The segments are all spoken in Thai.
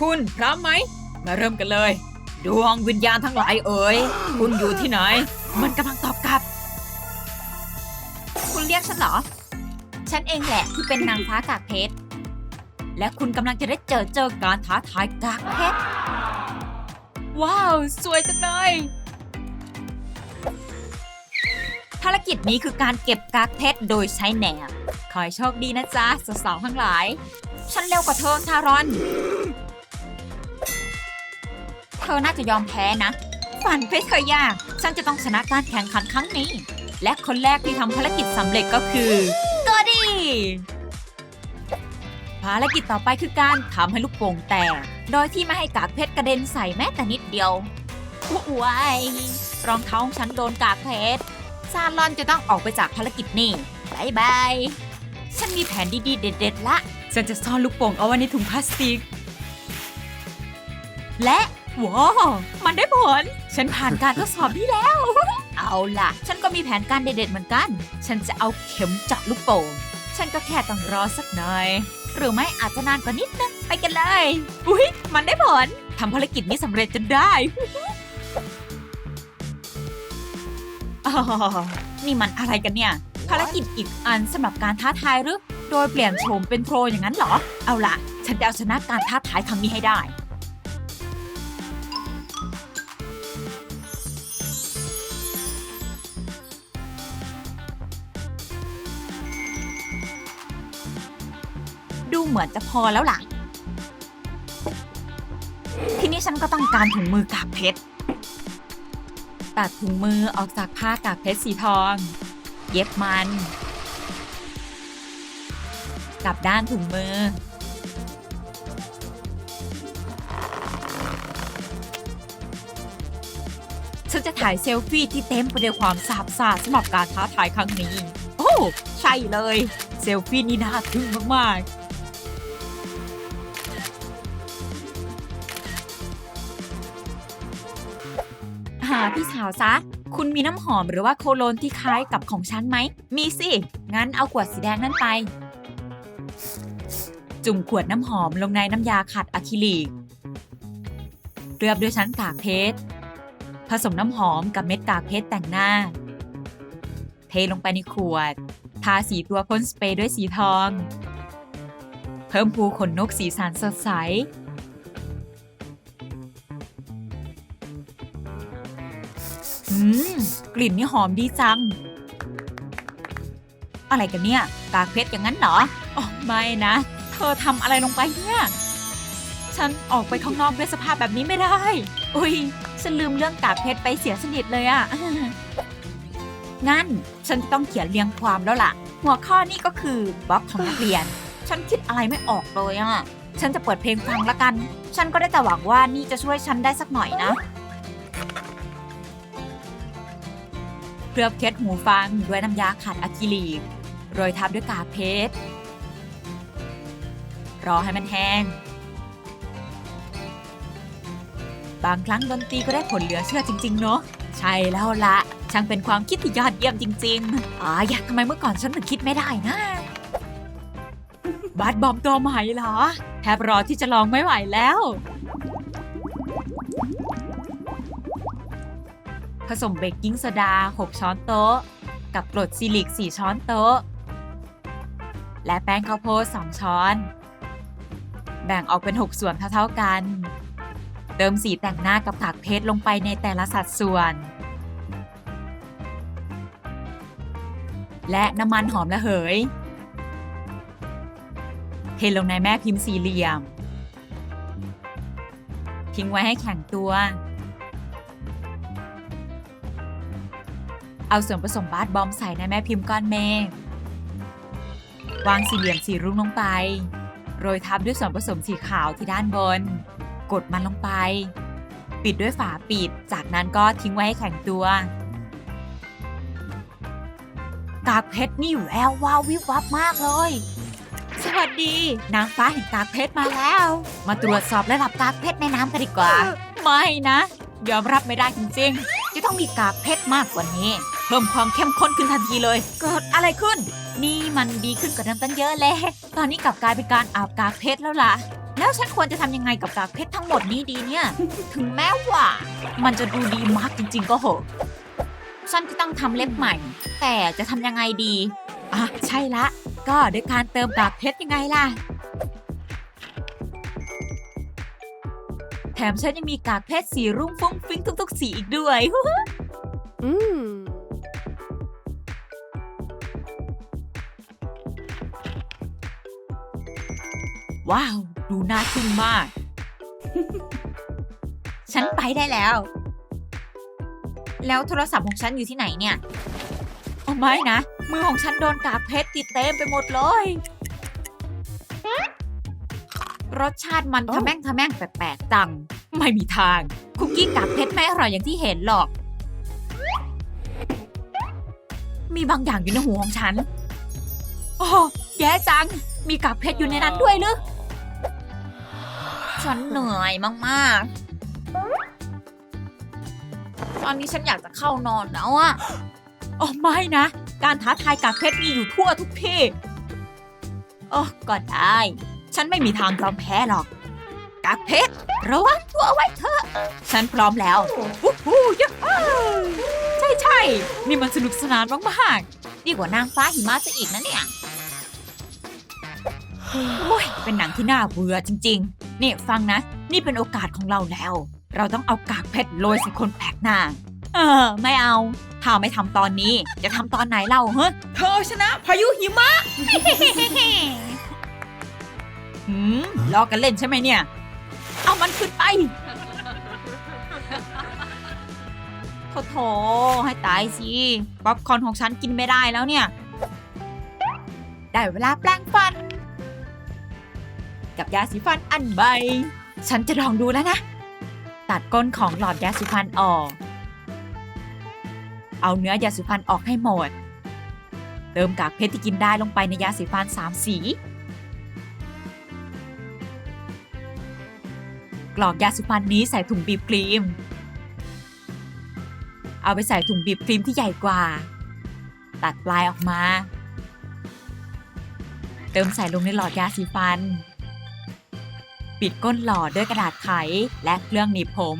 คุณพร้อมไหม มาเริ่มกันเลย ดวงวิญญาณทั้งหลายเอ๋ย คุณอยู่ที่ไหน มันกำลังตอบกลับ คุณเรียกฉันเหรอ ฉันเองแหละที่เป็นนางฟ้ากากเพชร และคุณกำลังจะได้เจอเจอการท้าทายกากเพชร ว้าว สวยจังเลย ภารกิจนี้คือการเก็บกากเพชรโดยใช้แหนบ ขอให้โชคดีนะจ๊ะสาวๆทั้งหลาย ฉันเร็วกว่าเธอทารอนเธอน่าจะยอมแพ้นะ ฝันไปเธอยาก ฉันจะต้องชนะการแข่งขันครั้งนี้ และคนแรกที่ทำภารกิจสำเร็จก็คือก็ดี ภารกิจต่อไปคือการทำให้ลูกโป่งแตก โดยที่ไม่ให้กากเพชรกระเด็นใส่แม้แต่นิดเดียวว้ายรองเท้าของฉันโดนกากเพชรซาลอนจะต้องออกไปจากภารกิจนี้บายบาย ฉันมีแผนดีๆ เด็ด ๆ ละ ฉันจะซ่อนลูกโป่งเอาไว้ในถุงพลาสติก และ ว้าวมันได้ผล ฉันผ่านการทดสอบนี้แล้ว เอาล่ะ ฉันก็มีแผนการเด็ดๆเหมือนกัน ฉันจะเอาเข็มเจาะลูกโป่ง ฉันก็แค่ต้องรอสักหน่อย หรือไม่อาจจะนานกว่านิดนึง ไปกันเลย อุ๊ยมันได้ผล ทำภารกิจนี้สำเร็จจนได้อ๋อนี่มันอะไรกันเนี่ย ภารกิจอีกอันสำหรับการท้าทายหรือ โดยเปลี่ยนโฉมเป็นโพรอย่างนั้นเหรอ เอาล่ะ ฉันจะเอาชนะการท้าทายครั้งนี้ให้ได้ ดูเหมือนจะพอแล้วล่ะ ทีนี้ฉันก็ต้องการถุงมือกากเพชร ตัดถุงมือออกจากผ้ากากเพชรสีทอง เย็บมัน กลับด้านถุงมือ ฉันจะถ่ายเซลฟี่ที่เต็มไปด้วยความสาบซ่าสำหรับการท้าทายครั้งนี้ โอ้ ใช่เลย เซลฟี่นี่น่าทึ่งมาก ๆาพี่สาวซะ คุณมีน้ำหอมหรือว่าโคโลนที่คล้ายกับของฉันไหม มีสิ งั้นเอาขวดสีแดงนั่นไป จุ่มขวดน้ำหอมลงในน้ำยาขัดอะคริลิกเรือบด้วยชั้นกากเพชร ผสมน้ำหอมกับเม็ดกากเพชรแต่งหน้า เทลงไปในขวด ทาสีตัวพ่นสเปรย์ด้วยสีทอง เพิ่มภูขนนกสีสันสดใส กลิ่นนี่หอมดีจัง อะไรกันเนี่ย กากเพชรอย่างนั้นเหรออ๋อไม่นะ เธอทำอะไรลงไปเนี่ย ฉันออกไปข้างนอกด้วยสภาพแบบนี้ไม่ได้ อุ้ยฉันลืมเรื่องกากเพชรไปเสียสนิทเลยอะงั้นฉันต้องเขียนเรียงความแล้วล่ะ หัวข้อนี้ก็คือบล็อกของนักเรียน ฉันคิดอะไรไม่ออกเลยอะฉันจะเปิดเพลงฟังละกัน ฉันก็ได้แต่หวังว่านี่จะช่วยฉันได้สักหน่อยนะ ลือบเคล็ดหูฟังด้วยน้ำยาขัดอะคริลิกโรยทับด้วยกากเพชร รอให้มันแห้ง บางครั้งดนตรีก็ได้ผลเหลือเชื่อจริง ๆ เนาะ ใช่แล้วละ ช่างเป็นความคิดที่ยอดเยี่ยมจริง ๆอ๋ออยากทำไมเมื่อก่อนฉันถึงคิดไม่ได้นะ บาสบอมตัวใหม่เหรอ แทบรอที่จะลองไม่ไหวแล้ว ผสมเบกกิ้งโซดา 6 ช้อนโต๊ะ กับกรดซิลิก 4 ช้อนโต๊ะ และแป้งข้าวโพด 2 ช้อน แบ่งออกเป็น 6 ส่วนเท่าๆกัน เติมสีแต่งหน้ากับกากเพชรลงไปในแต่ละสัดส่วน และน้ำมันหอมระเหย เทลงในแม่พิมพ์สี่เหลี่ยม ทิ้งไว้ให้แข็งตัว เอาส่วนผสมบาสบอมใส่ในแม่พิมพ์ก้อนเมฆวางสี่เหลี่ยมสีรุ้งลงไป โรยทับด้วยส่วนผสมสีขาวที่ด้านบน กดมันลงไป ปิดด้วยฝาปิด จากนั้นก็ทิ้งไว้ให้แข็งตัว กากเพชรนี่อยู่แวววาววิบวับมากเลย สวัสดี นางฟ้าแห่งกากเพชรมาแล้ว มาตรวจสอบระดับกากเพชรในน้ำกันดีกว่า ไม่นะ ยอมรับไม่ได้จริงจะต้องมีกากเพชรมากกว่านี้ เพิ่มความเข้มข้นขึ้นทันทีเลย เกิดอะไรขึ้น นี่มันดีขึ้นกว่าเดิมตั้งเยอะเลยตอนนี้กลับกลายเป็นการอาบกากเพชรแล้วล่ะ แล้วฉันควรจะทำยังไงกับกากเพชรทั้งหมดนี้ดีเนี่ย ถึงแม้ว่า มันจะดูดีมากจริง ๆ ก็เหอะฉันจะต้องทำเล็บใหม่ แต่จะทำยังไงดีอะใช่ละ ก็ด้วยการเติมกากเพชรยังไงล่ะแถมฉันยังมีกากเพชรสีรุ่งฟุ้งฟิ้งทุกๆ สีอีกด้วย Mmm. ว้าว ดูน่าทึ่งมาก ฉันไปได้แล้ว แล้วโทรศัพท์ของฉันอยู่ที่ไหนเนี่ยโอ้ไม่นะ มือของฉันโดนกากเพชรติดเต็มไปหมดเลย รสชาติมันโอ้ทะแม่งทะแม่งแปลกๆจัง ไม่มีทาง คุกกี้กากเพชรไม่อร่อยอย่างที่เห็นหรอก มีบางอย่างอยู่ในหูของฉัน โอ้แย่จัง มีกากเพชรอยู่ในนั้นด้วยหรือ ฉันเหนื่อยมากๆ ตอนนี้ฉันอยากจะเข้านอนแล้วอะโอ้ไม่นะ การท้าทายกากเพชรมีอยู่ทั่วทุกที่โอ้ก็ได้ ฉันไม่มีทางยอมแพ้หรอก กากเพชรระวังตัวไว้เถอะ ฉันพร้อมแล้ววู้ฮู้ยะฮู้ใช่ใช่ๆนี่มันสนุกสนานมากๆดีกว่านางฟ้าหิมะซะอีกนะเนี่ยโอ้ยเป็นหนังที่น่าเบื่อจริง ๆ นี่ฟังนะ นี่เป็นโอกาสของเราแล้ว เราต้องเอากากเพชรโรยใส่คนแปลกหน้า เออ ไม่เอา ถ้าไม่ทำตอนนี้ จะทำตอนไหนเล่าเฮ้เธอชนะพายุหิมะ หืมล้อกันเล่นใช่ไหมเนี่ย เอามันขึ้นไปโถโถให้ตายสิ ป๊อปคอร์นของฉันกินไม่ได้แล้วเนี่ย ได้เวลาแปลงฟัน กับยาสีฟันอันใบฉันจะลองดูแล้วนะ ตัดก้นของหลอดยาสีฟันออก เอาเนื้อยาสีฟันออกให้หมด เติมกากเพชรที่กินได้ลงไปในยาสีฟันสามสี กรอกยาสีฟันนี้ใส่ถุงบีบครีม เอาไปใส่ถุงบีบครีมที่ใหญ่กว่า ตัดปลายออกมา เติมใส่ลงในหลอดยาสีฟัน ปิดก้นหลอดด้วยกระดาษไข และเครื่องหนีบผม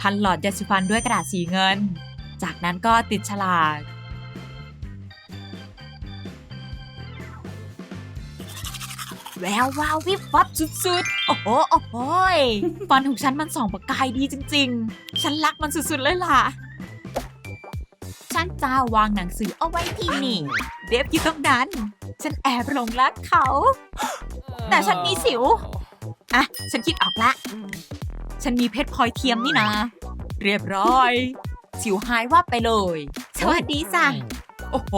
พันหลอดยาสีฟันด้วยกระดาษสีเงิน จากนั้นก็ติดฉลากแวววาววิบวับสุดๆ โอ้โห โอ้โหฟันของฉันมันส่องประกายดีจริง ๆ ฉันรักมันสุดๆ เลยล่ะ ฉันจะวางหนังสือเอาไว้ที่นี่ เดฟอยู่ตรงนั้น ฉันแอบหลงรักเขา แต่ฉันมีสิว อะ ฉันคิดออกละ ฉันมีเพชรพลอยเทียมนี่นะ เรียบร้อย สิวหายวับไปเลย สวัสดีจ้ะโอ้โห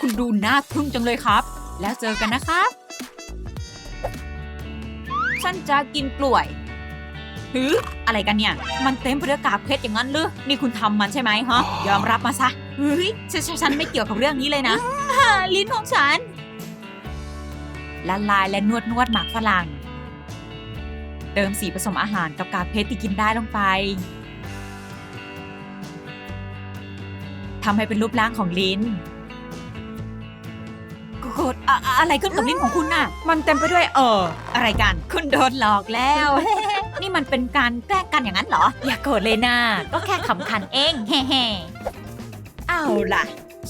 คุณดูน่าทึ่งจังเลยครับ แล้วเจอกันนะครับฉันจะกินกล้วยหืออะไรกันเนี่ย มันเต็มไปด้วยกากเพชรอย่างนั้นหรือนี่คุณทำมันใช่ไหมฮะ ยอมรับมาซะเฮ้ยฉันฉันฉันไม่เกี่ยวกับเรื่องนี้เลยนะอ่าลิ้นของฉัน ละลายและนวดนวดหมักฝรั่ง เติมสีผสมอาหารกับกากเพชรที่กินได้ลงไปทำให้เป็นรูปร่างของลิ้นกดอะอะอะไรขึ้นกับลิ้นของคุณน่ะ มันเต็มไปด้วยเออ อะไรกัน คุณโดนหลอกแล้ว นี่มันเป็นการแกล้งกันอย่างนั้นเหรอ อย่าโกรธเลยนะ ก็แค่ขำขันเอง เฮ่ๆเอาล่ะ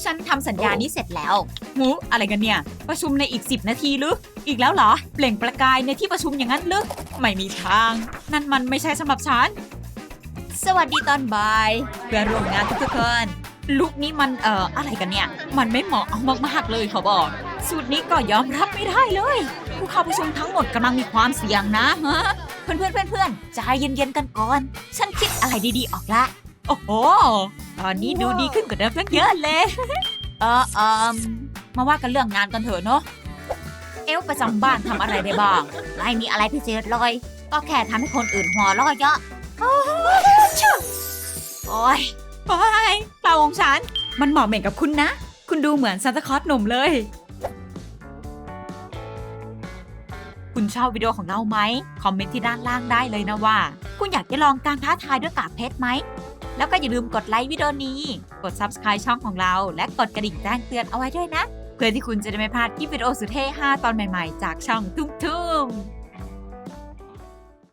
ฉันทำสัญญานี้เสร็จแล้วหูอะไรกันเนี่ย ประชุมในอีก 10 นาทีหรือ อีกแล้วเหรอ เปล่งประกายในที่ประชุมอย่างนั้นหรือไม่มีทาง นั่นมันไม่ใช่สำหรับฉัน สวัสดีตอนบ่ายเพื่อนร่วมงานทุกๆคนลุคนี้มันเอ่ออะไรกันเนี่ย มันไม่เหมาะเอามากๆเลยเขาบอก สูตรนี้ก็ยอมรับไม่ได้เลย ผู้เข้าประชุมทั้งหมดกำลังมีความเสี่ยงนะฮะเพื่อนเพื่อนเพื่อนเพื่อนใจเย็นๆกันก่อน ฉันคิดอะไรดีๆออกละ โอ้โห ตอนนี้ดูดีขึ้นกว่าเดิมตั้งเยอะเลย เออเอมมาว่ากันเรื่องงานกันเถอะเนาะ เอลประจำบ้านทำอะไรได้บ้าง ไม่มีอะไรพิเศษเลย ก็แค่ทำให้คนอื่นหัวเราะเยอะโอ้ยโอ้ยเปล่าของฉัน มันเหมาะเหม่งกับคุณนะ คุณดูเหมือนซานตาคลอสหนุ่มเลย คุณชอบวิดีโอของเราไหม คอมเมนต์ที่ด้านล่างได้เลยนะว่า คุณอยากจะลองการท้าทายด้วยกากเพชรไหม แล้วก็อย่าลืมกดไลค์วิดีโอนี้ กด Subscribe ช่องของเรา และกดกระดิ่งแจ้งเตือนเอาไว้ด้วยนะ เพื่อที่คุณจะได้ไม่พลาดคลิปวิดีโอสุดเท่5ตอนใหม่ๆ จากช่องทุ่มๆ